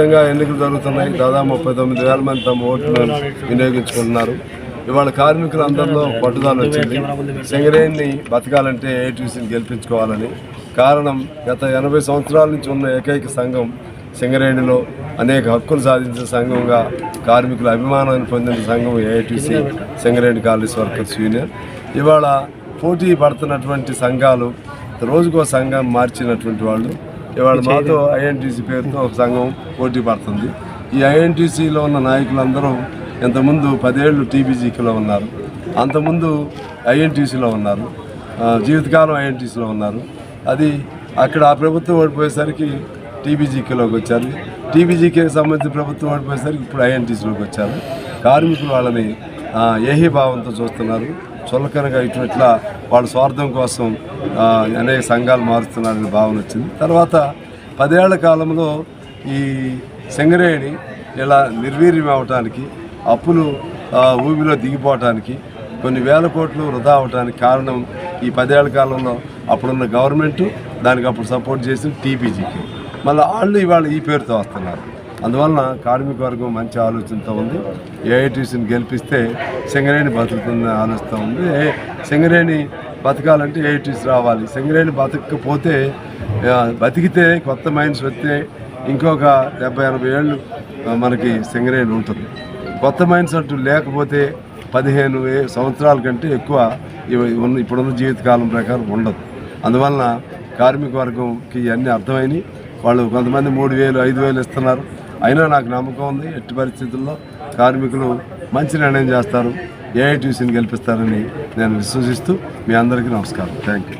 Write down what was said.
విధంగా ఎన్నికలు జరుగుతున్నాయి. దాదాపు ముప్పై తొమ్మిది వేల మంది తమ ఓట్లను వినియోగించుకుంటున్నారు. ఇవాళ కార్మికులందరిలో పట్టుదల వచ్చింది. సింగరేణిని బతకాలంటే ఏటీసీని గెలిపించుకోవాలని. కారణం గత ఎనభై సంవత్సరాల నుంచి ఉన్న ఏకైక సంఘం సింగరేణిలో అనేక హక్కులు సాధించిన సంఘంగా కార్మికుల అభిమానాన్ని పొందిన సంఘం AITC Singareni collieries workers union. ఇవాళ పోటీ పడుతున్నటువంటి సంఘాలు రోజుకో సంఘం మార్చినటువంటి వాళ్ళు. ఇవాళ మాతో ఐఎన్టీసీ పేరుతో ఒక సంఘం పోటీ పడుతుంది. ఈ ఐఎన్టీసీలో ఉన్న నాయకులందరూ ఇంతకుముందు పదేళ్ళు టీబీజీకి ఉన్నారు. అంతకుముందు ఐఎన్టీసీలో ఉన్నారు. జీవితకాలం ఐఎన్టీసీలో ఉన్నారు. అది అక్కడ ఆ ప్రభుత్వం ఓడిపోయేసరికి టీబీజీకేలోకి వచ్చారు. టీబీజీకే సంబంధించిన ప్రభుత్వం ఓడిపోయేసరికి ఇప్పుడు ఐఎన్టీసీలోకి వచ్చారు. కార్మికులు వాళ్ళని ఆ, ఏహీ భావంతో చూస్తున్నారు. చులకనగా ఇట్లా వాళ్ళ స్వార్థం కోసం అనేక సంఘాలు మారుస్తున్నారనే భావన వచ్చింది. తర్వాత పదేళ్ళ కాలంలో ఈ సింగరేణి ఇలా నిర్వీర్యం అవటానికి అప్పులు ఊబిలో దిగిపోవటానికి కొన్ని వేల కోట్లు వృధా అవ్వటానికి కారణం ఈ పదేళ్ళ కాలంలో అప్పుడున్న గవర్నమెంట్ దానికి అప్పుడు సపోర్ట్ చేసిన టీపీజీకి. మళ్ళీ వాళ్ళు ఇవాళ ఈ పేరుతో వస్తున్నారు. అందువలన కార్మిక వర్గం మంచి ఆలోచనతో ఉంది. ఏఐటీసీని గెలిపిస్తే సింగరేణి బతుకుతుందని ఆలోచిస్తూ ఉంది. సింగరేణి బతకాలంటే ఏఐటీసీ రావాలి. సింగరేణి బతకపోతే బతికితే కొత్త మైన్స్ వస్తే ఇంకొక డెబ్బై ఎనభై ఏళ్ళు మనకి సింగరేణి ఉంటుంది. కొత్త మైన్స్ అంటూ లేకపోతే పదిహేను సంవత్సరాల కంటే ఎక్కువ ఉన్న ఇప్పుడున్న జీవితకాలం ప్రకారం ఉండదు. అందువలన కార్మిక వర్గంకి ఇవన్నీ అర్థమైనవి వాళ్ళు కొంతమంది మూడు వేలు ఐదు వేలు ఇస్తున్నారు. అయినా నాకు నమ్మకం ఉంది. ఎట్టి పరిస్థితుల్లో కార్మికులు మంచి నిర్ణయం చేస్తారు. ఏఐటీసీని గెలిపిస్తారని నేను విశ్వసిస్తూ మీ అందరికీ నమస్కారం. Thank you